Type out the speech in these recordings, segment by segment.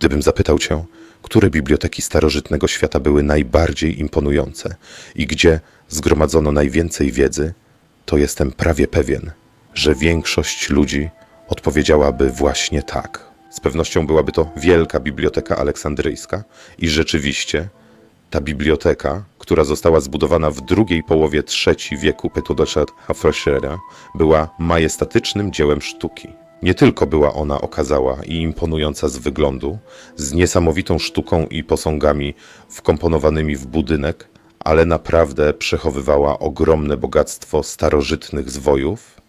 Gdybym zapytał cię, które biblioteki starożytnego świata były najbardziej imponujące i gdzie zgromadzono najwięcej wiedzy, to jestem prawie pewien, że większość ludzi odpowiedziałaby właśnie tak. Z pewnością byłaby to wielka biblioteka aleksandryjska i rzeczywiście ta biblioteka, która została zbudowana w drugiej połowie III wieku Petudosza Hafroschera, była majestatycznym dziełem sztuki. Nie tylko była ona okazała i imponująca z wyglądu, z niesamowitą sztuką i posągami wkomponowanymi w budynek, ale naprawdę przechowywała ogromne bogactwo starożytnych zwojów,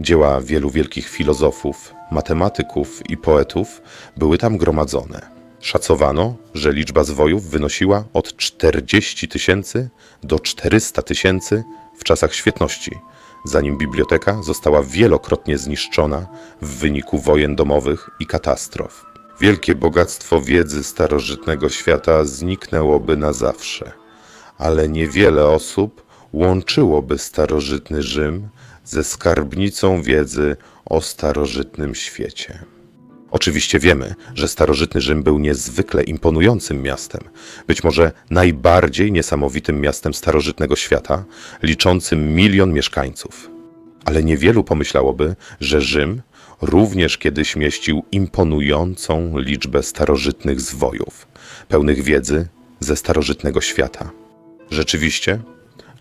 Dzieła wielu wielkich filozofów, matematyków i poetów były tam gromadzone. Szacowano, że liczba zwojów wynosiła od 40 tysięcy do 400 tysięcy w czasach świetności, zanim biblioteka została wielokrotnie zniszczona w wyniku wojen domowych i katastrof. Wielkie bogactwo wiedzy starożytnego świata zniknęłoby na zawsze, ale niewiele osób łączyłoby starożytny Rzym ze skarbnicą wiedzy o starożytnym świecie. Oczywiście wiemy, że starożytny Rzym był niezwykle imponującym miastem, być może najbardziej niesamowitym miastem starożytnego świata, liczącym milion mieszkańców. Ale niewielu pomyślałoby, że Rzym również kiedyś mieścił imponującą liczbę starożytnych zwojów, pełnych wiedzy ze starożytnego świata. Rzeczywiście,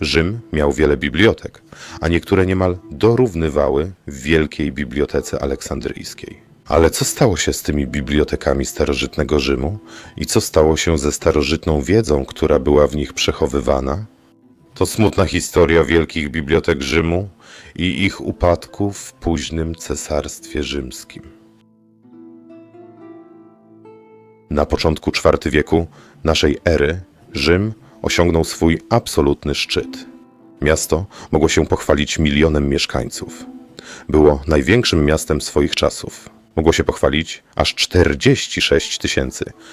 Rzym miał wiele bibliotek, a niektóre niemal dorównywały wielkiej bibliotece aleksandryjskiej. Ale co stało się z tymi bibliotekami starożytnego Rzymu i co stało się ze starożytną wiedzą, która była w nich przechowywana? To smutna historia wielkich bibliotek Rzymu i ich upadku w późnym cesarstwie rzymskim. Na początku IV wieku naszej ery Rzym osiągnął swój absolutny szczyt. Miasto mogło się pochwalić milionem mieszkańców. Było największym miastem swoich czasów. Mogło się pochwalić aż 46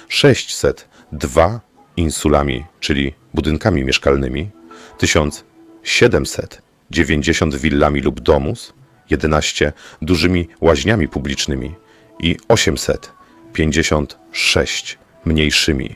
602 insulami, czyli budynkami mieszkalnymi, 1790 willami lub domus, 11 dużymi łaźniami publicznymi i 856 mniejszymi.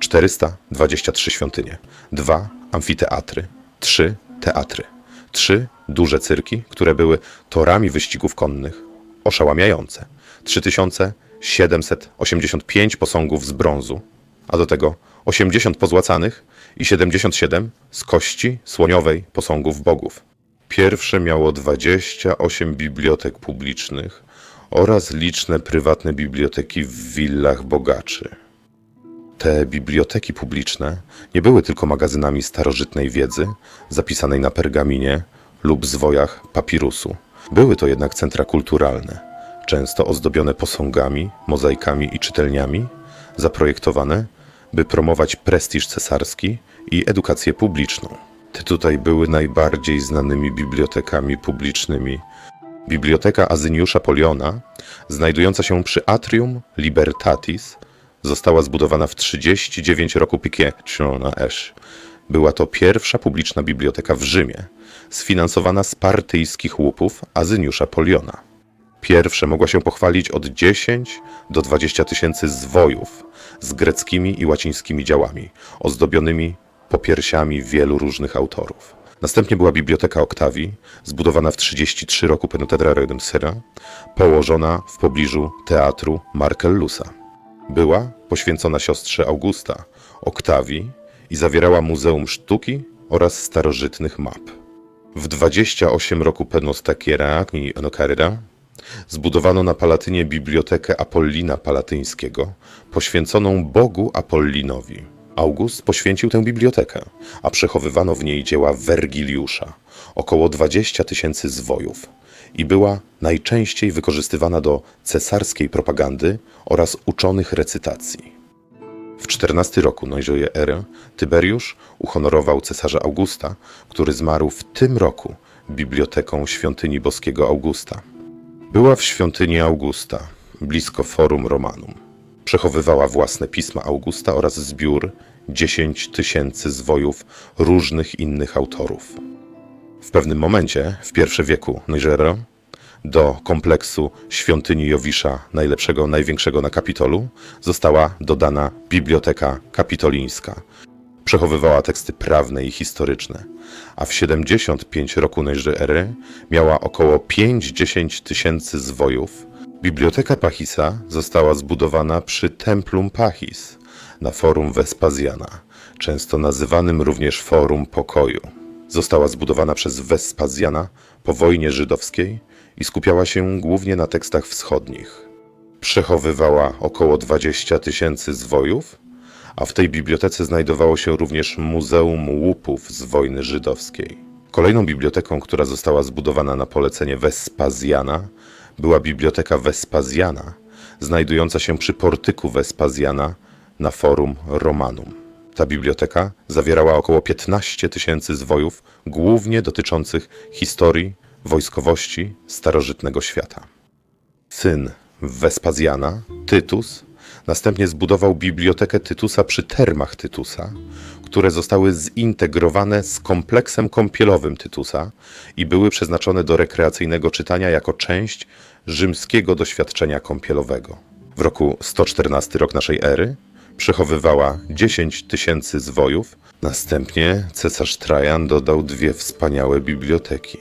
423 świątynie, dwa amfiteatry, trzy teatry, trzy duże cyrki, które były torami wyścigów konnych, oszałamiające, 3785 posągów z brązu, a do tego 80 pozłacanych i 77 z kości słoniowej posągów bogów. Pierwsze miało 28 bibliotek publicznych oraz liczne prywatne biblioteki w willach bogaczy. Te biblioteki publiczne nie były tylko magazynami starożytnej wiedzy zapisanej na pergaminie lub zwojach papirusu. Były to jednak centra kulturalne, często ozdobione posągami, mozaikami i czytelniami, zaprojektowane, by promować prestiż cesarski i edukację publiczną. Te tutaj były najbardziej znanymi bibliotekami publicznymi. Biblioteka Azyniusza Poliona, znajdująca się przy Atrium Libertatis, została zbudowana w 39 roku na. Była to pierwsza publiczna biblioteka w Rzymie, sfinansowana z partyjskich łupów Azyniusza Poliona. Pierwsze mogła się pochwalić od 10 do 20 tysięcy zwojów z greckimi i łacińskimi działami, ozdobionymi popiersiami wielu różnych autorów. Następnie była Biblioteka Oktawii, zbudowana w 33 roku Penutedra Redemsera, położona w pobliżu teatru Marcellusa. Była poświęcona siostrze Augusta, Oktawii i zawierała Muzeum Sztuki oraz starożytnych map. W 28 roku Penostakiera i Enokaryra zbudowano na Palatynie bibliotekę Apollina Palatyńskiego, poświęconą Bogu Apollinowi. August poświęcił tę bibliotekę, a przechowywano w niej dzieła Wergiliusza, około 20 tysięcy zwojów, i była najczęściej wykorzystywana do cesarskiej propagandy oraz uczonych recytacji. W 14 roku Nojżoje ery Tyberiusz uhonorował cesarza Augusta, który zmarł w tym roku biblioteką świątyni boskiego Augusta. Była w świątyni Augusta, blisko Forum Romanum. Przechowywała własne pisma Augusta oraz zbiór 10 tysięcy zwojów różnych innych autorów. W pewnym momencie, w I wieku Nigero, do kompleksu świątyni Jowisza, najlepszego, największego na Kapitolu, została dodana Biblioteka Kapitolińska. Przechowywała teksty prawne i historyczne, a w 75 roku naszej ery miała około 5-10 tysięcy zwojów. Biblioteka Pachisa została zbudowana przy Templum Pachis na Forum Vespazjana, często nazywanym również Forum Pokoju. Została zbudowana przez Vespazjana po wojnie żydowskiej i skupiała się głównie na tekstach wschodnich. Przechowywała około 20 tysięcy zwojów, a w tej bibliotece znajdowało się również Muzeum Łupów z wojny żydowskiej. Kolejną biblioteką, która została zbudowana na polecenie Vespazjana, była Biblioteka Vespazjana, znajdująca się przy portyku Vespazjana na Forum Romanum. Ta biblioteka zawierała około 15 tysięcy zwojów, głównie dotyczących historii, wojskowości starożytnego świata. Syn Vespazjana, Tytus, następnie zbudował bibliotekę Tytusa przy termach Tytusa, które zostały zintegrowane z kompleksem kąpielowym Tytusa i były przeznaczone do rekreacyjnego czytania jako część rzymskiego doświadczenia kąpielowego. W roku 114 rok naszej ery przechowywała 10 tysięcy zwojów. Następnie cesarz Trajan dodał dwie wspaniałe biblioteki.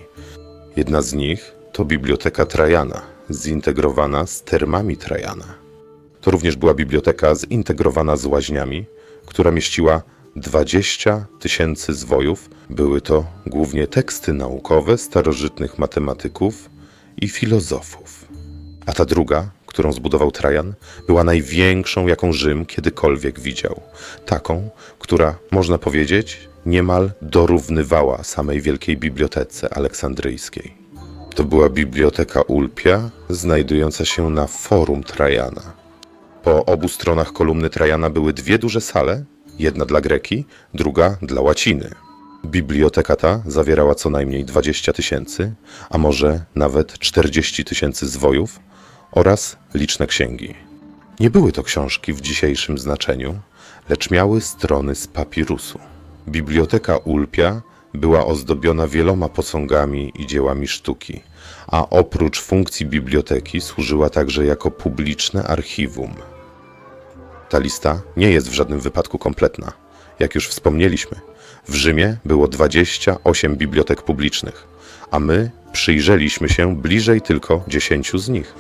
Jedna z nich to Biblioteka Trajana, zintegrowana z termami Trajana. To również była biblioteka zintegrowana z łaźniami, która mieściła 20 tysięcy zwojów. Były to głównie teksty naukowe starożytnych matematyków i filozofów. A ta druga, którą zbudował Trajan, była największą, jaką Rzym kiedykolwiek widział. Taką, która, można powiedzieć, niemal dorównywała samej wielkiej bibliotece aleksandryjskiej. To była biblioteka Ulpia, znajdująca się na forum Trajana. Po obu stronach kolumny Trajana były dwie duże sale, jedna dla Greki, druga dla łaciny. Biblioteka ta zawierała co najmniej 20 tysięcy, a może nawet 40 tysięcy zwojów oraz liczne księgi. Nie były to książki w dzisiejszym znaczeniu, lecz miały strony z papirusu. Biblioteka Ulpia była ozdobiona wieloma posągami i dziełami sztuki, a oprócz funkcji biblioteki służyła także jako publiczne archiwum. Ta lista nie jest w żadnym wypadku kompletna. Jak już wspomnieliśmy, w Rzymie było 28 bibliotek publicznych, a my przyjrzeliśmy się bliżej tylko 10 z nich.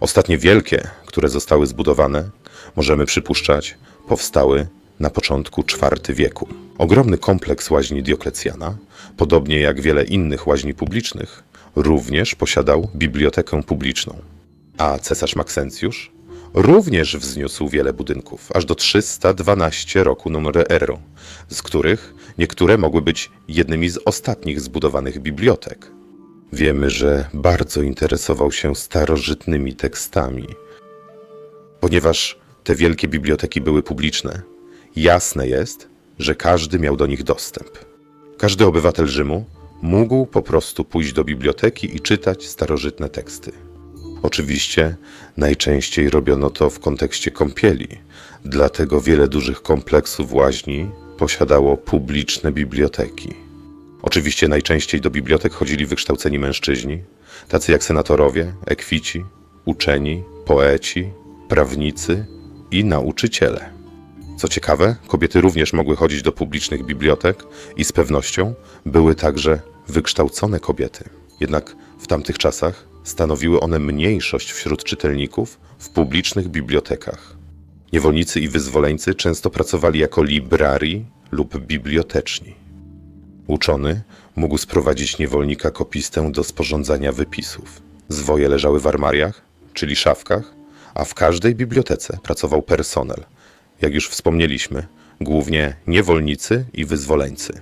Ostatnie wielkie, które zostały zbudowane, możemy przypuszczać, powstały na początku IV wieku. Ogromny kompleks łaźni Dioklecjana, podobnie jak wiele innych łaźni publicznych, również posiadał bibliotekę publiczną. A cesarz Maksencjusz również wzniósł wiele budynków, aż do 312 roku numeru ery, z których niektóre mogły być jednymi z ostatnich zbudowanych bibliotek. Wiemy, że bardzo interesował się starożytnymi tekstami. Ponieważ te wielkie biblioteki były publiczne, jasne jest, że każdy miał do nich dostęp. Każdy obywatel Rzymu mógł po prostu pójść do biblioteki i czytać starożytne teksty. Oczywiście najczęściej robiono to w kontekście kąpieli, dlatego wiele dużych kompleksów łaźni posiadało publiczne biblioteki. Oczywiście najczęściej do bibliotek chodzili wykształceni mężczyźni, tacy jak senatorowie, ekwici, uczeni, poeci, prawnicy i nauczyciele. Co ciekawe, kobiety również mogły chodzić do publicznych bibliotek i z pewnością były także wykształcone kobiety. Jednak w tamtych czasach stanowiły one mniejszość wśród czytelników w publicznych bibliotekach. Niewolnicy i wyzwoleńcy często pracowali jako librari lub biblioteczni. Uczony mógł sprowadzić niewolnika kopistę do sporządzania wypisów. Zwoje leżały w armariach, czyli szafkach, a w każdej bibliotece pracował personel. Jak już wspomnieliśmy, głównie niewolnicy i wyzwoleńcy.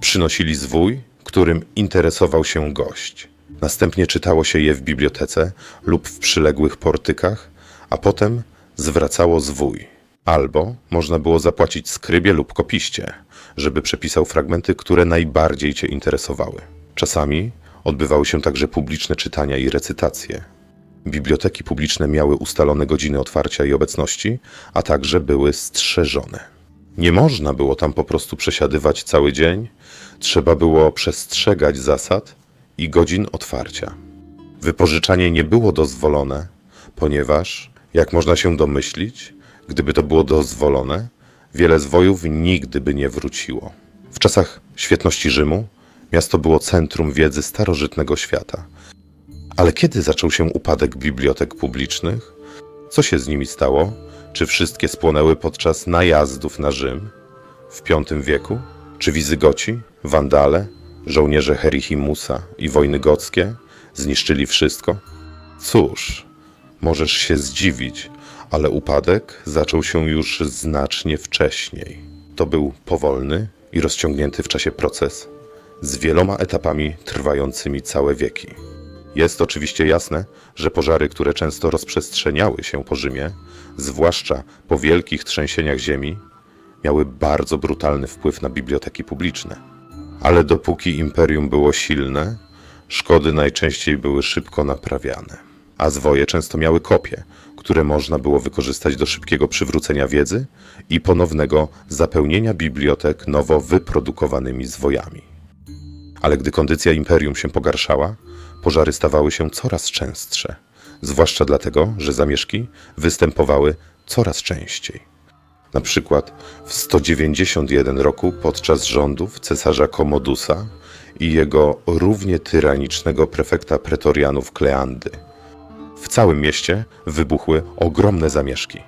Przynosili zwój, którym interesował się gość. Następnie czytało się je w bibliotece lub w przyległych portykach, a potem zwracało zwój. Albo można było zapłacić skrybie lub kopiście, żeby przepisał fragmenty, które najbardziej cię interesowały. Czasami odbywały się także publiczne czytania i recytacje. Biblioteki publiczne miały ustalone godziny otwarcia i obecności, a także były strzeżone. Nie można było tam po prostu przesiadywać cały dzień, trzeba było przestrzegać zasad i godzin otwarcia. Wypożyczanie nie było dozwolone, ponieważ, jak można się domyślić, gdyby to było dozwolone, wiele zwojów nigdy by nie wróciło. W czasach świetności Rzymu miasto było centrum wiedzy starożytnego świata. Ale kiedy zaczął się upadek bibliotek publicznych? Co się z nimi stało? Czy wszystkie spłonęły podczas najazdów na Rzym w V wieku? Czy Wizygoci, Wandale, żołnierze Herichimusa i wojny gockie zniszczyli wszystko? Cóż, możesz się zdziwić, ale upadek zaczął się już znacznie wcześniej. To był powolny i rozciągnięty w czasie proces z wieloma etapami trwającymi całe wieki. Jest oczywiście jasne, że pożary, które często rozprzestrzeniały się po Rzymie, zwłaszcza po wielkich trzęsieniach ziemi, miały bardzo brutalny wpływ na biblioteki publiczne. Ale dopóki imperium było silne, szkody najczęściej były szybko naprawiane. A zwoje często miały kopie, które można było wykorzystać do szybkiego przywrócenia wiedzy i ponownego zapełnienia bibliotek nowo wyprodukowanymi zwojami. Ale gdy kondycja imperium się pogarszała, pożary stawały się coraz częstsze, zwłaszcza dlatego, że zamieszki występowały coraz częściej. Na przykład w 191 roku podczas rządów cesarza Komodusa i jego równie tyranicznego prefekta pretorianów Kleandy. W całym mieście wybuchły ogromne zamieszki.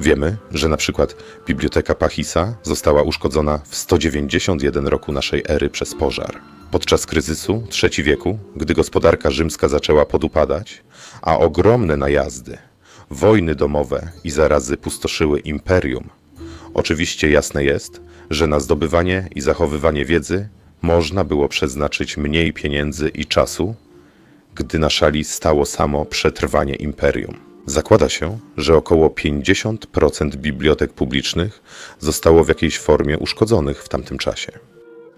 Wiemy, że na przykład biblioteka Pachisa została uszkodzona w 191 roku naszej ery przez pożar. Podczas kryzysu III wieku, gdy gospodarka rzymska zaczęła podupadać, a ogromne najazdy, wojny domowe i zarazy pustoszyły imperium, oczywiście jasne jest, że na zdobywanie i zachowywanie wiedzy można było przeznaczyć mniej pieniędzy i czasu, gdy na szali stało samo przetrwanie imperium. Zakłada się, że około 50% bibliotek publicznych zostało w jakiejś formie uszkodzonych w tamtym czasie.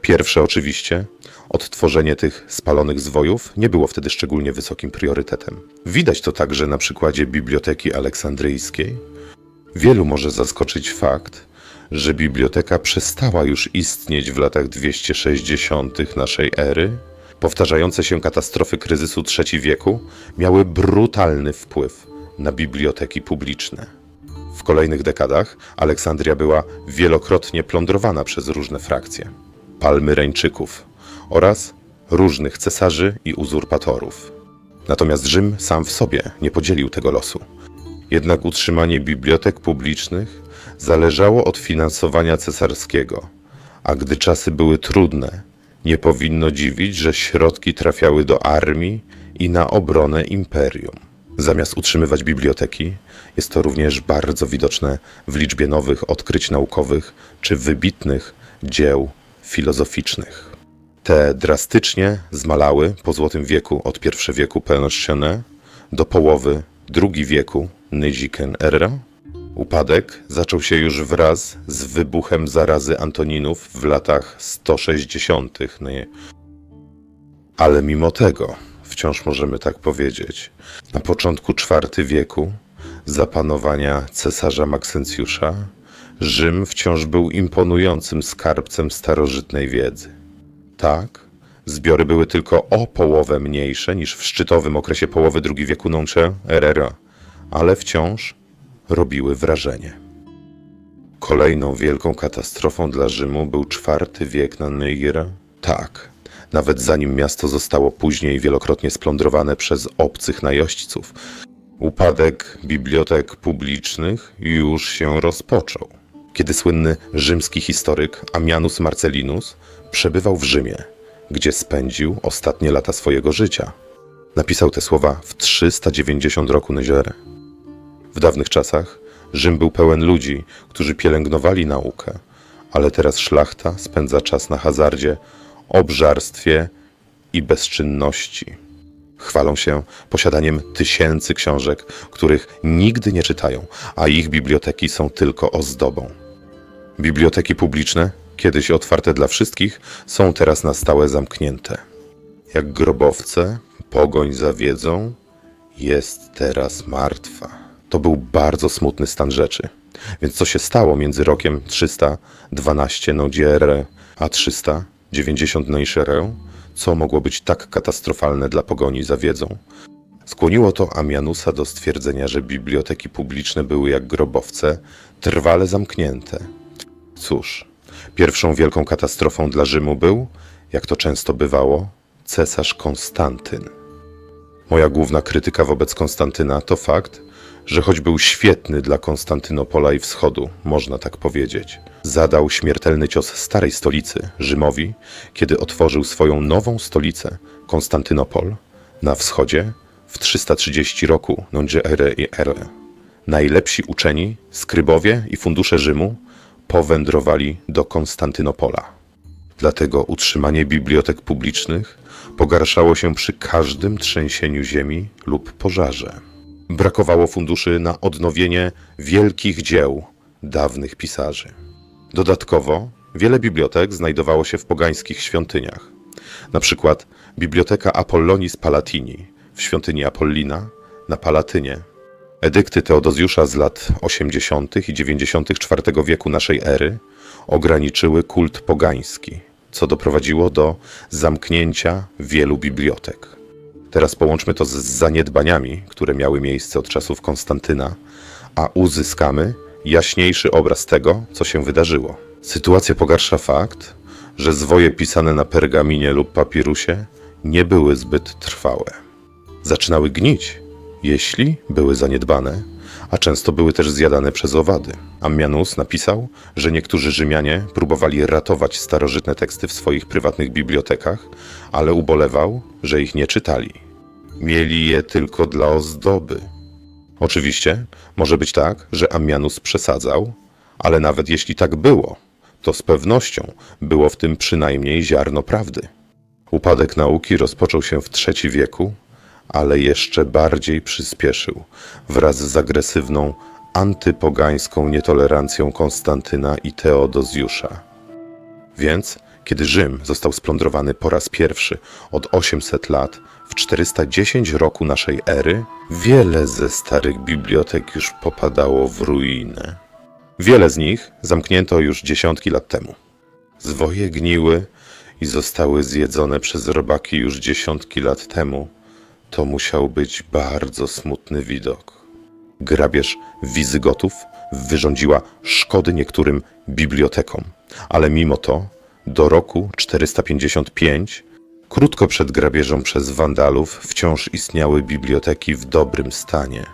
Pierwsze oczywiście, odtworzenie tych spalonych zwojów nie było wtedy szczególnie wysokim priorytetem. Widać to także na przykładzie Biblioteki Aleksandryjskiej. Wielu może zaskoczyć fakt, że biblioteka przestała już istnieć w latach 260 naszej ery. Powtarzające się katastrofy kryzysu III wieku miały brutalny wpływ na biblioteki publiczne. W kolejnych dekadach Aleksandria była wielokrotnie plądrowana przez różne frakcje palmyreńczyków oraz różnych cesarzy i uzurpatorów. Natomiast Rzym sam w sobie nie podzielił tego losu. Jednak utrzymanie bibliotek publicznych zależało od finansowania cesarskiego, a gdy czasy były trudne, nie powinno dziwić, że środki trafiały do armii i na obronę imperium. Zamiast utrzymywać biblioteki, jest to również bardzo widoczne w liczbie nowych odkryć naukowych czy wybitnych dzieł filozoficznych. Te drastycznie zmalały po Złotym wieku od I wieku Penosione do połowy II wieku Nyziken Era. Upadek zaczął się już wraz z wybuchem zarazy Antoninów w latach 160. Nie- Ale mimo tego, wciąż możemy tak powiedzieć, na początku IV wieku za panowania cesarza Maksencjusza Rzym wciąż był imponującym skarbcem starożytnej wiedzy. Tak, zbiory były tylko o połowę mniejsze niż w szczytowym okresie połowy II wieku Nonce Erera, ale wciąż robiły wrażenie. Kolejną wielką katastrofą dla Rzymu był IV wiek na Neira. Tak, nawet zanim miasto zostało później wielokrotnie splądrowane przez obcych najeźdźców, upadek bibliotek publicznych już się rozpoczął. Kiedy słynny rzymski historyk Ammianus Marcellinus przebywał w Rzymie, gdzie spędził ostatnie lata swojego życia. Napisał te słowa w 390 roku Nyzery. W dawnych czasach Rzym był pełen ludzi, którzy pielęgnowali naukę, ale teraz szlachta spędza czas na hazardzie, obżarstwie i bezczynności. Chwalą się posiadaniem tysięcy książek, których nigdy nie czytają, a ich biblioteki są tylko ozdobą. Biblioteki publiczne, kiedyś otwarte dla wszystkich, są teraz na stałe zamknięte. Jak grobowce, pogoń za wiedzą jest teraz martwa. To był bardzo smutny stan rzeczy. Więc co się stało między rokiem 312 Nogierę a 390 Neuscherę? Co mogło być tak katastrofalne dla pogoni za wiedzą? Skłoniło to Amianusa do stwierdzenia, że biblioteki publiczne były jak grobowce, trwale zamknięte. Cóż, pierwszą wielką katastrofą dla Rzymu był, jak to często bywało, cesarz Konstantyn. Moja główna krytyka wobec Konstantyna to fakt, że choć był świetny dla Konstantynopola i Wschodu, można tak powiedzieć, zadał śmiertelny cios starej stolicy, Rzymowi, kiedy otworzył swoją nową stolicę, Konstantynopol, na wschodzie w 330 roku nądźże erę i erę. Najlepsi uczeni, skrybowie i fundusze Rzymu powędrowali do Konstantynopola. Dlatego utrzymanie bibliotek publicznych pogarszało się przy każdym trzęsieniu ziemi lub pożarze. Brakowało funduszy na odnowienie wielkich dzieł dawnych pisarzy. Dodatkowo wiele bibliotek znajdowało się w pogańskich świątyniach. Na przykład Biblioteka Apollonis Palatini w świątyni Apollina na Palatynie. Edykty Teodozjusza z lat 80. i 94 wieku naszej ery ograniczyły kult pogański, co doprowadziło do zamknięcia wielu bibliotek. Teraz połączmy to z zaniedbaniami, które miały miejsce od czasów Konstantyna, a uzyskamy jaśniejszy obraz tego, co się wydarzyło. Sytuację pogarsza fakt, że zwoje pisane na pergaminie lub papirusie nie były zbyt trwałe. Zaczynały gnić, jeśli były zaniedbane, a często były też zjadane przez owady. Ammianus napisał, że niektórzy Rzymianie próbowali ratować starożytne teksty w swoich prywatnych bibliotekach, ale ubolewał, że ich nie czytali. Mieli je tylko dla ozdoby. Oczywiście, może być tak, że Ammianus przesadzał, ale nawet jeśli tak było, to z pewnością było w tym przynajmniej ziarno prawdy. Upadek nauki rozpoczął się w III wieku, ale jeszcze bardziej przyspieszył wraz z agresywną antypogańską nietolerancją Konstantyna i Teodozjusza. Więc, kiedy Rzym został splądrowany po raz pierwszy od 800 lat w 410 roku naszej ery, wiele ze starych bibliotek już popadało w ruinę. Wiele z nich zamknięto już dziesiątki lat temu. Zwoje gniły i zostały zjedzone przez robaki już dziesiątki lat temu. To musiał być bardzo smutny widok. Grabież Wizygotów wyrządziła szkody niektórym bibliotekom, ale mimo to do roku 455, krótko przed grabieżą przez Wandalów, wciąż istniały biblioteki w dobrym stanie.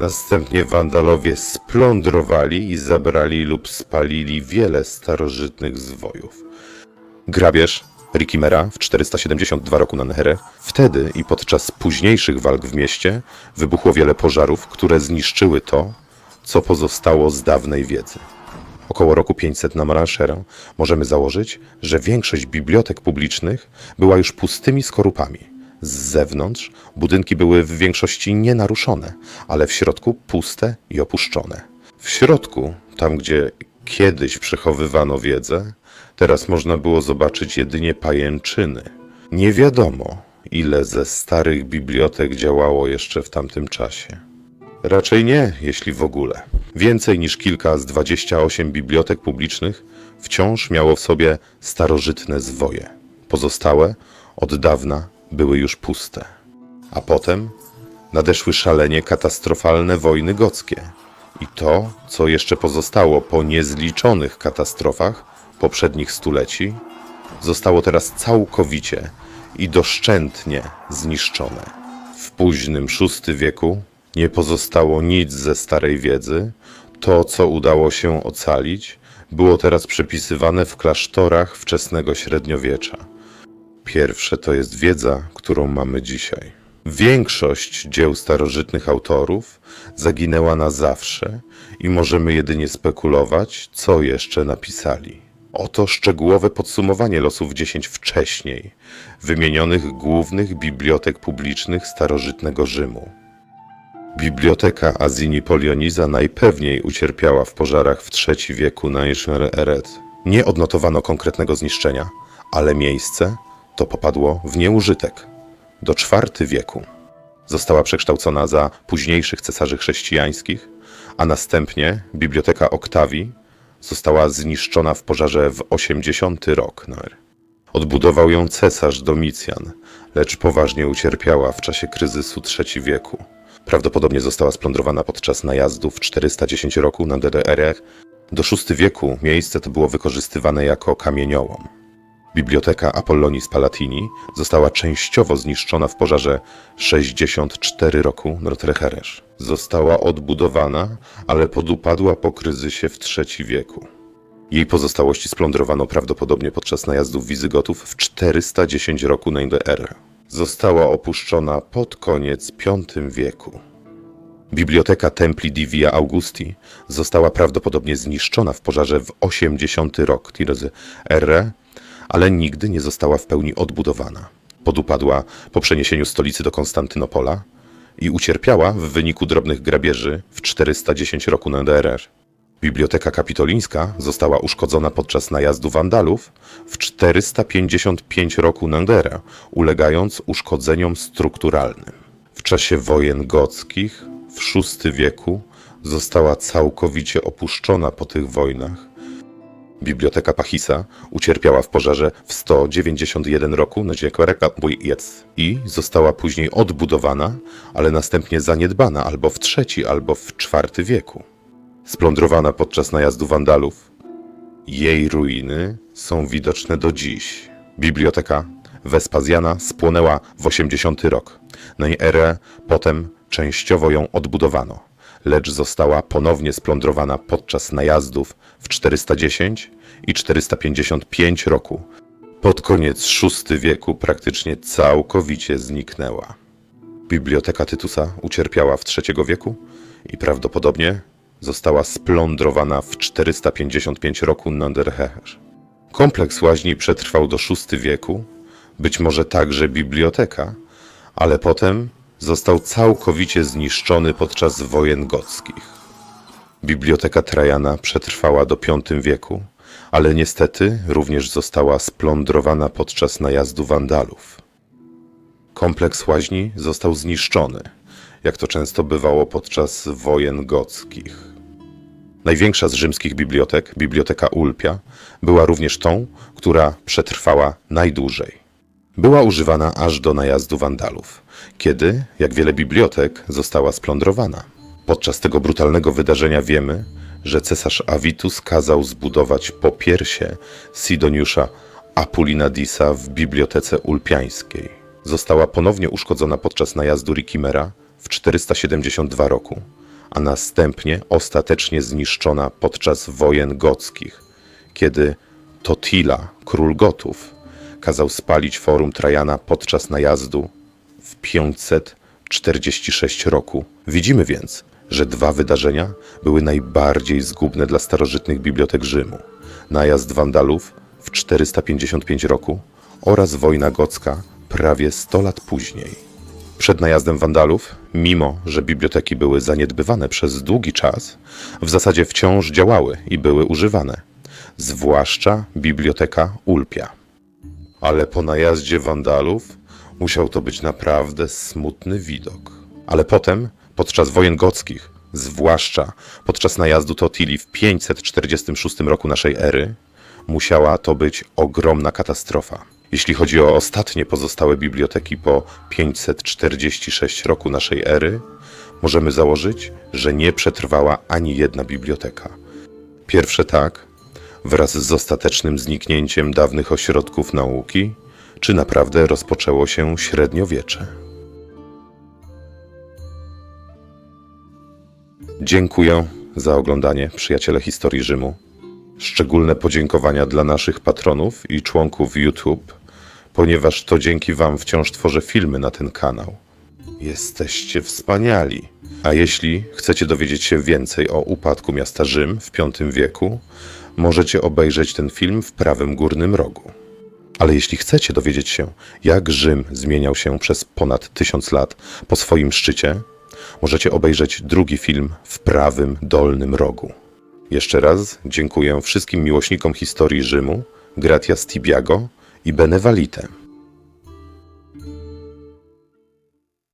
Następnie Wandalowie splądrowali i zabrali lub spalili wiele starożytnych zwojów. Grabież Rikimera w 472 roku na Neherę. Wtedy i podczas późniejszych walk w mieście wybuchło wiele pożarów, które zniszczyły to, co pozostało z dawnej wiedzy. Około roku 500 na Maranszerę możemy założyć, że większość bibliotek publicznych była już pustymi skorupami. Z zewnątrz budynki były w większości nienaruszone, ale w środku puste i opuszczone. W środku, tam gdzie kiedyś przechowywano wiedzę, teraz można było zobaczyć jedynie pajęczyny. Nie wiadomo, ile ze starych bibliotek działało jeszcze w tamtym czasie. Raczej nie, jeśli w ogóle. Więcej niż kilka z 28 bibliotek publicznych wciąż miało w sobie starożytne zwoje. Pozostałe od dawna były już puste. A potem nadeszły szalenie katastrofalne wojny gockie. I to, co jeszcze pozostało po niezliczonych katastrofach poprzednich stuleci, zostało teraz całkowicie i doszczętnie zniszczone. W późnym VI wieku nie pozostało nic ze starej wiedzy. To, co udało się ocalić, było teraz przepisywane w klasztorach wczesnego średniowiecza. Pierwsze to jest wiedza, którą mamy dzisiaj. Większość dzieł starożytnych autorów zaginęła na zawsze i możemy jedynie spekulować, co jeszcze napisali. Oto szczegółowe podsumowanie losów 10 wcześniej wymienionych głównych bibliotek publicznych starożytnego Rzymu. Biblioteka Azini Polioniza najpewniej ucierpiała w pożarach w III wieku na Eret. Nie odnotowano konkretnego zniszczenia, ale miejsce to popadło w nieużytek. Do IV wieku została przekształcona za późniejszych cesarzy chrześcijańskich, a następnie Biblioteka Oktawii została zniszczona w pożarze w 80 rok. Odbudował ją cesarz Domicjan, lecz poważnie ucierpiała w czasie kryzysu III wieku. Prawdopodobnie została splądrowana podczas najazdu w 410 roku na DDR. Do VI wieku miejsce to było wykorzystywane jako kamieniołom. Biblioteka Apollonis Palatini została częściowo zniszczona w pożarze 64 roku Notrecheresz. Została odbudowana, ale podupadła po kryzysie w III wieku. Jej pozostałości splądrowano prawdopodobnie podczas najazdów Wizygotów w 410 roku na. Została opuszczona pod koniec V wieku. Biblioteka Templi di Via Augusti została prawdopodobnie zniszczona w pożarze w 80 rok Tirozy R, ale nigdy nie została w pełni odbudowana. Podupadła po przeniesieniu stolicy do Konstantynopola i ucierpiała w wyniku drobnych grabieży w 410 roku na. Biblioteka Kapitolińska została uszkodzona podczas najazdu Wandalów w 455 roku Nandera, ulegając uszkodzeniom strukturalnym. W czasie wojen gockich w VI wieku została całkowicie opuszczona po tych wojnach. Biblioteka Pachisa ucierpiała w pożarze w 191 roku na Dziekwerekabujiec i została później odbudowana, ale następnie zaniedbana albo w III, albo w IV wieku splądrowana podczas najazdu Wandalów. Jej ruiny są widoczne do dziś. Biblioteka Wespazjana spłonęła w 80 rok. Na jej erę potem częściowo ją odbudowano, lecz została ponownie splądrowana podczas najazdów w 410 i 455 roku. Pod koniec VI wieku praktycznie całkowicie zniknęła. Biblioteka Tytusa ucierpiała w III wieku i prawdopodobnie została splądrowana w 455 roku Nanderheher. Kompleks łaźni przetrwał do VI wieku, być może także biblioteka, ale potem został całkowicie zniszczony podczas wojen gockich. Biblioteka Trajana przetrwała do V wieku, ale niestety również została splądrowana podczas najazdu Wandalów. Kompleks łaźni został zniszczony, jak to często bywało podczas wojen gockich. Największa z rzymskich bibliotek, Biblioteka Ulpia, była również tą, która przetrwała najdłużej. Była używana aż do najazdu Wandalów, kiedy, jak wiele bibliotek, została splądrowana. Podczas tego brutalnego wydarzenia wiemy, że cesarz Avitus kazał zbudować popiersie Sidoniusza Apulinadisa w Bibliotece Ulpiańskiej. Została ponownie uszkodzona podczas najazdu Rikimera w 472 roku, a następnie ostatecznie zniszczona podczas wojen gockich, kiedy Totila, król Gotów, kazał spalić forum Trajana podczas najazdu w 546 roku. Widzimy więc, że dwa wydarzenia były najbardziej zgubne dla starożytnych bibliotek Rzymu. Najazd Wandalów w 455 roku oraz wojna gocka prawie 100 lat później. Przed najazdem Wandalów, mimo że biblioteki były zaniedbywane przez długi czas, w zasadzie wciąż działały i były używane, zwłaszcza biblioteka Ulpia. Ale po najaździe Wandalów musiał to być naprawdę smutny widok. Ale potem, podczas wojen gockich, zwłaszcza podczas najazdu Totili w 546 roku naszej ery, musiała to być ogromna katastrofa. Jeśli chodzi o ostatnie pozostałe biblioteki po 546 roku naszej ery, możemy założyć, że nie przetrwała ani jedna biblioteka. Pierwsze tak, wraz z ostatecznym zniknięciem dawnych ośrodków nauki, czy naprawdę rozpoczęło się średniowiecze. Dziękuję za oglądanie, przyjaciele historii Rzymu. Szczególne podziękowania dla naszych patronów i członków YouTube, ponieważ to dzięki Wam wciąż tworzę filmy na ten kanał. Jesteście wspaniali. A jeśli chcecie dowiedzieć się więcej o upadku miasta Rzym w V wieku, możecie obejrzeć ten film w prawym górnym rogu. Ale jeśli chcecie dowiedzieć się, jak Rzym zmieniał się przez ponad tysiąc lat po swoim szczycie, możecie obejrzeć drugi film w prawym dolnym rogu. Jeszcze raz dziękuję wszystkim miłośnikom historii Rzymu, Gratias Tibiago i Benevalitem.